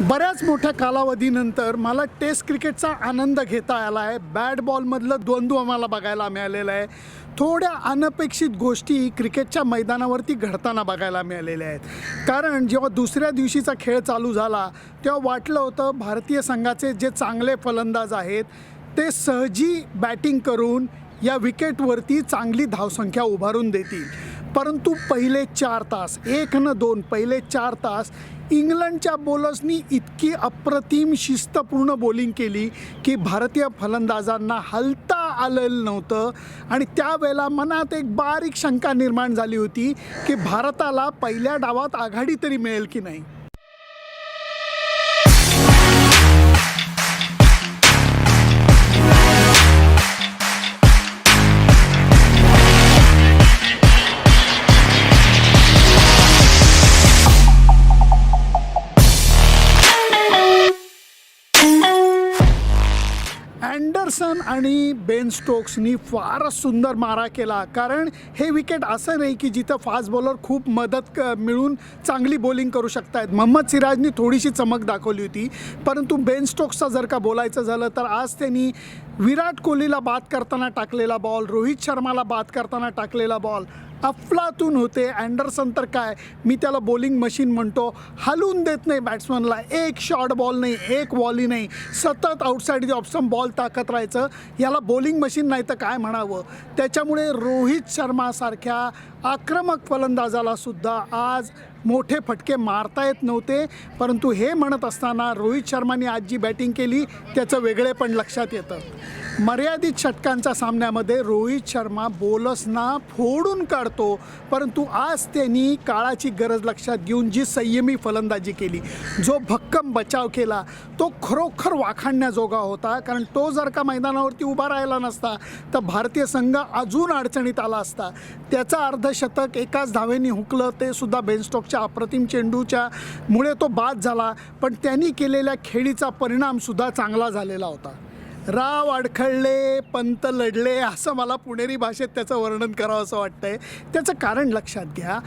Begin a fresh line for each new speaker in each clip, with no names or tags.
बऱ्याच मोठ्या कालावधीनंतर मला टेस्ट क्रिकेटचा आनंद घेता आला आहे. बॅट बॉलमधलं द्वंद्व आम्हाला बघायला मिळालेलं आहे. थोड्या अनपेक्षित गोष्टी क्रिकेटच्या मैदानावरती घडताना बघायला मिळालेल्या आहेत. कारण जेव्हा दुसऱ्या दिवशीचा खेळ चालू झाला तेव्हा वाटलं होतं भारतीय संघाचे जे चांगले फलंदाज आहेत ते सहजी बॅटिंग करून या विकेटवरती चांगली धावसंख्या उभारून देतील. परंतु पहिले चार तास एक न दोन पहिले चार तास इंग्लंडच्या बॉलर्सनी इतकी अप्रतिम शिस्तपूर्ण बॉलिंग केली की भारतीय फलंदाजांना हलता आलेलं नव्हतं. आणि त्यावेळेला मनात एक बारीक शंका निर्माण झाली होती की भारताला पहिल्या डावात आघाडी तरी मिळेल की नाही? अँडरसन आणि बेन स्टोक्सनी फारच सुंदर मारा केला. कारण हे विकेट असं नाही की जिथं फास्ट बॉलर खूप मदत क मिळून चांगली बॉलिंग करू शकतायत. मोहम्मद सिराजनी थोडीशी चमक दाखवली होती. परंतु बेन स्टोक्सचा जर का बोलायचं झालं तर आज त्यांनी विराट कोहलीला बाद करताना टाकलेला बॉल रोहित शर्माला बाद करताना टाकलेला बॉल अफलातून होते. अँडरसन तर काय? मी त्याला बॉलिंग मशीन म्हणतो. हलवून देत नाही बॅट्समनला एक शॉर्ट बॉल नाही एक वॉली नाही. सतत आउटसाईड द ऑप्शन बॉल टाकत राहायचं. याला बॉलिंग मशीन नाही तर काय म्हणावं? त्याच्यामुळे रोहित शर्मासारख्या आक्रमक फलंदाजाला सुद्धा आज मोठे फटके मारता येत नव्हते. परंतु हे म्हणत असताना रोहित शर्माने आज जी बॅटिंग केली. त्याचं वेगळेपण लक्षात येतं. मर्यादित षटकांच्या सामन्यामध्ये रोहित शर्मा बोलसना फोडून काढतो. परंतु आज त्यांनी काळाची गरज लक्षात घेऊन जी संयमी फलंदाजी केली जो भक्कम बचाव केला तो खरोखर वाखाणण्याजोगा होता. कारण तो जर का मैदानावरती उभा राहिला नसता तर भारतीय संघ अजून अडचणीत आला असता. त्याचा अर्धशतक एकाच धावेने हुकलं ते सुद्धा बेनस्टॉकच्या अप्रतिम चेंडूच्या मुळे तो बाद झाला. पण त्यांनी केलेल्या खेळीचा परिणामसुद्धा चांगला झालेला होता. राव अडखळले पंत लढले असं मला पुणेरी भाषेत त्याचं वर्णन करावं असं वाटतंय. त्याचं कारण लक्षात घ्या.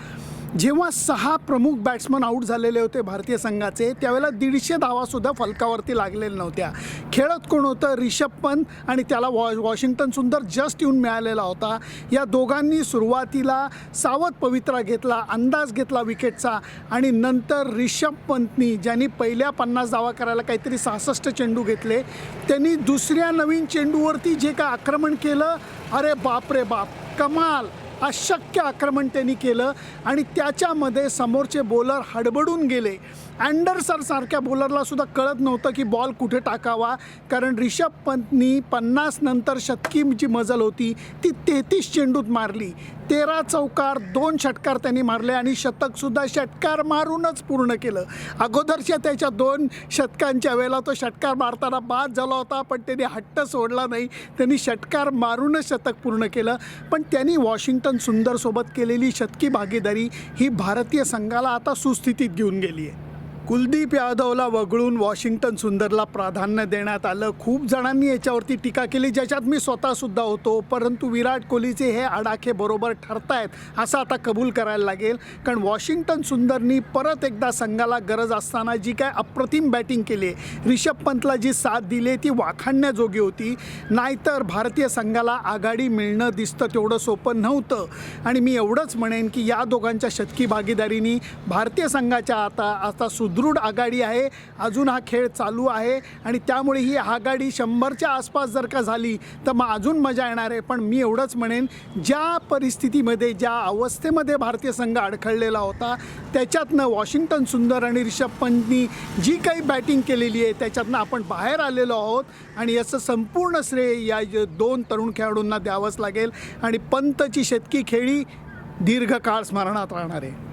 जेव्हा सहा प्रमुख बॅट्समन आऊट झालेले होते भारतीय संघाचे त्यावेळेला दीडशे धावासुद्धा फलकावरती लागलेल्या नव्हत्या. खेळत कोण होतं? रिषभ पंत आणि त्याला वॉ वॉशिंग्टन सुंदर जस्ट येऊन मिळालेला होता. या दोघांनी सुरुवातीला सावध पवित्रा घेतला अंदाज घेतला विकेटचा आणि नंतर रिषभ पंतनी ज्यांनी पहिल्या पन्नास धावा करायला काहीतरी सहासष्ट चेंडू घेतले त्यांनी दुसऱ्या नवीन चेंडूवरती जे काय आक्रमण केलं अरे बाप रे बाप कमाल! अशक्य आक्रमण त्यांनी केलं आणि त्याच्यामध्ये समोरचे बॉलर हडबडून गेले. अँडरसरसारख्या बॉलरलासुद्धा बॉलरला सुद्धा कळत नव्हतं की बॉल कुठे टाकावा. कारण रिषभ पंतनी पन्नास नंतर शतकी जी मजल होती. ती तेहतीस चेंडूत मारली. तेरा चौकार दोन षटकार त्यांनी मारले आणि शतकसुद्धा षटकार मारूनच पूर्ण केलं. अगोदरच्या त्याच्या दोन शतकांच्या वेळेला तो षटकार मारताना बाद झाला होता पण त्यांनी हट्ट सोडला नाही. त्यांनी षटकार मारूनच शतक पूर्ण केलं. पण त्यांनी वॉशिंग्टन सुंदरसोबत केलेली शतकी भागीदारी ही भारतीय संघाला आता सुस्थितीत घेऊन गेली आहे. कुलदीप यादवला वगळून वॉशिंग्टन सुंदरला प्राधान्य देण्यात आलं. खूप जणांनी याच्यावरती टीका केली ज्याच्यात मी स्वतःसुद्धा होतो. परंतु विराट कोहलीचे हे आडाखे बरोबर ठरतायत असं आता कबूल करायला लागेल. कारण वॉशिंग्टन सुंदरनी परत एकदा संघाला गरज असताना जी काय अप्रतिम बॅटिंग केली आहे रिषभ पंतला जी साथ दिली ती वाखाणण्याजोगी होती. नाहीतर भारतीय संघाला आघाडी मिळणं दिसतं तेवढं सोपं नव्हतं. आणि मी एवढंच म्हणेन की या दोघांच्या शतकी भागीदारीनी भारतीय संघाच्या आता आता सुदृढ आघाडी आहे. अजून हा खेळ चालू आहे आणि त्यामुळे ही आघाडी शंभरच्या आसपास जर का झाली तर मग अजून मजा येणार आहे. पण मी एवढंच म्हणेन ज्या परिस्थितीमध्ये ज्या अवस्थेमध्ये भारतीय संघ अडखळलेला होता त्याच्यातनं वॉशिंग्टन सुंदर आणि रिषभ पंतनी जी काही बॅटिंग केलेली आहे त्याच्यातनं आपण बाहेर आलेलो आहोत. आणि याचं संपूर्ण श्रेय या दोन तरुण खेळाडूंना द्यावंच लागेल. आणि पंतची शेतकी खेळी दीर्घकाळ स्मरणात राहणार आहे.